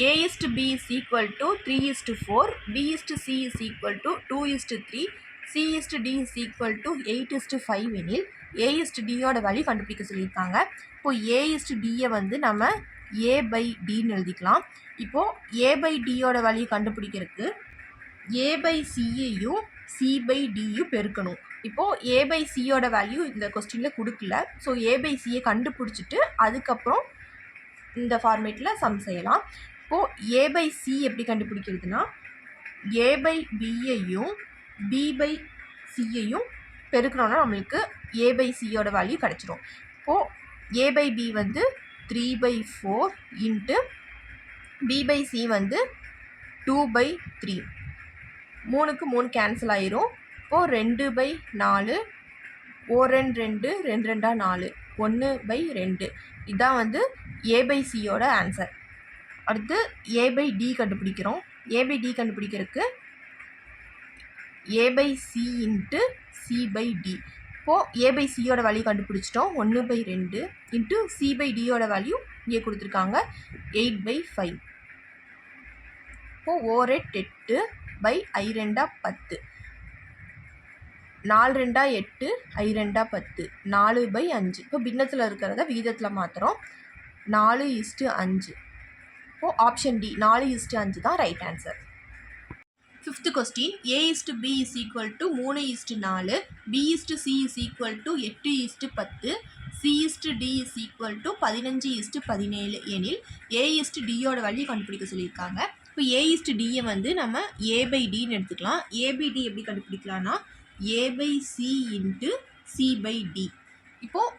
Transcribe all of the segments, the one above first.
A is to B is equal to three is to four B is to C is equal to two is to three C is to D is equal to eight is to five எனில் A is to டியோட value கண்டுபிடிக்க சொல்லியிருக்காங்க. இப்போ ஏ is to டியை வந்து நம்ம ஏ by டின்னு எழுதிக்கலாம். இப்போது A by டியோட வேல்யூ கண்டுபிடிக்கிறதுக்கு ஏ பை சியையும் சி பை டியும் பெருக்கணும். இப்போது ஏ பை சியோட வேல்யூ இந்த கொஸ்டினில் கொடுக்கல. ஸோ ஏ பை சியை கண்டுபிடிச்சிட்டு அதுக்கப்புறம் இந்த ஃபார்மேட்டில் சம் செய்யலாம். இப்போது ஏ பை சி எப்படி கண்டுபிடிக்கிறதுனா ஏ பை பியையும் பி பை சியையும் பெருக்கிறோன்னா நம்மளுக்கு ஏ பை சியோட வேல்யூ கிடச்சிரும். இப்போது ஏ பை பி வந்து three by four into B by C வந்து டூ பை த்ரீ மூணுக்கு மூணு கேன்சல் ஆயிரும். இப்போது ரெண்டு பை நாலு ஓ ரெண்டு ரெண்டு ரெண்டு ரெண்டாக நாலு ஒன்று பை ரெண்டு. இதான் வந்து ஏ பை சியோட ஆன்சர் அடுத்து ஏ பை டி கண்டுபிடிக்கிறோம். ஏ பை டி கண்டுபிடிக்கிறதுக்கு A by C into C by D இப்போது ஏ பை சியோட வேல்யூ கண்டுபிடிச்சிட்டோம். ஒன்று பை ரெண்டு இன்ட்டு சி பை டியோட வேல்யூ இங்கே கொடுத்துருக்காங்க. எயிட் பை ஃபைவ் இப்போது ஓர் எட் எட்டு பை ஐ ரெண்டா பத்து. நாலு ரெண்டா எட்டு ஐ ரெண்டா பத்து. நாலு பை அஞ்சு. இப்போ பின்னத்தில் இருக்கிறத விகிதத்தில் மாற்றுறோம் நாலு இஸ்ட்டு அஞ்சு. இப்போது ஆப்ஷன் டி நாலு இஸ்ட்டு அஞ்சு தான் right answer fifth question A is to B is equal to மூணு இஸ்டு நாலு B is to C is equal to எட்டு இஸ்டு பத்து C is to D is equal to பதினஞ்சு இஸ்டு பதினேழு எனில் ஏ இஸ்டு டியோட வழி கண்டுபிடிக்க சொல்லியிருக்காங்க. இப்போ ஏ இஸ்டு டியை வந்து நம்ம ஏ பை டின்னு எடுத்துக்கலாம். ஏ பை டி எப்படி கண்டுபிடிக்கலாம்னா A by C into C by D இப்போது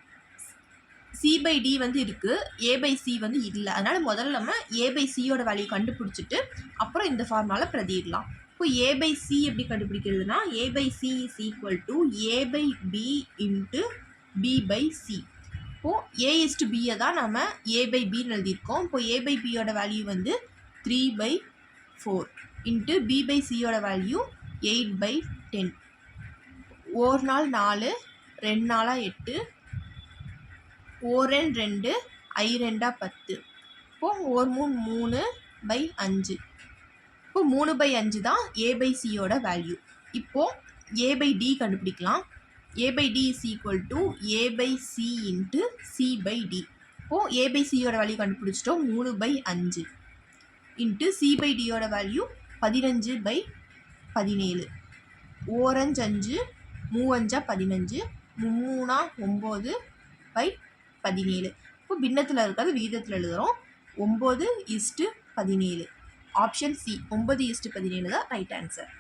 சி பை டி வந்து இருக்குது ஏ பை சி வந்து இல்லை. அதனால் முதல்ல நம்ம ஏ பை சியோட வேல்யூ கண்டுபிடிச்சிட்டு அப்புறம் இந்த ஃபார்மால பிரதிடலாம் இப்போ ஏ பை சி எப்படி கண்டுபிடிக்கிறதுனா A by C is equal to A by B into B by C இப்போது ஏ இஸ்டு பியை தான் நம்ம ஏ பை பின்னு எழுதியிருக்கோம். இப்போ ஏ பை பியோட வேல்யூ வந்து three by four into B by சியோட வேல்யூ எயிட் பை டென் ஒரு நாள் நாலு ரெண்டு நாளாக எட்டு ஓரென் ரெண்டு ஐ ரெண்டா பத்து. இப்போது ஒரு மூணு மூணு பை அஞ்சு. இப்போ மூணு பை அஞ்சு தான் ஏ பை சியோட வேல்யூ இப்போது ஏ பை டி கண்டுபிடிக்கலாம். A by D is equal to A by C into C by D இப்போது ஏ பை சியோட வேல்யூ கண்டுபிடிச்சிட்டோம். மூணு பை அஞ்சு இன்ட்டு சி பை டியோட வேல்யூ பதினஞ்சு பை பதினேழு. ஓரஞ்சு அஞ்சு மூவஞ்சா பதினஞ்சு மூணா ஒம்பது பை பதினேழு. இப்போ பின்னத்தில் இருக்கிறது விகிதத்தில் எழுதுகிறோம் ஒம்பது இஸ்ட்டு பதினேழு. ஆப்ஷன் சி ஒம்பது இஸ்ட்டு பதினேழு தான் ரைட் ஆன்சர்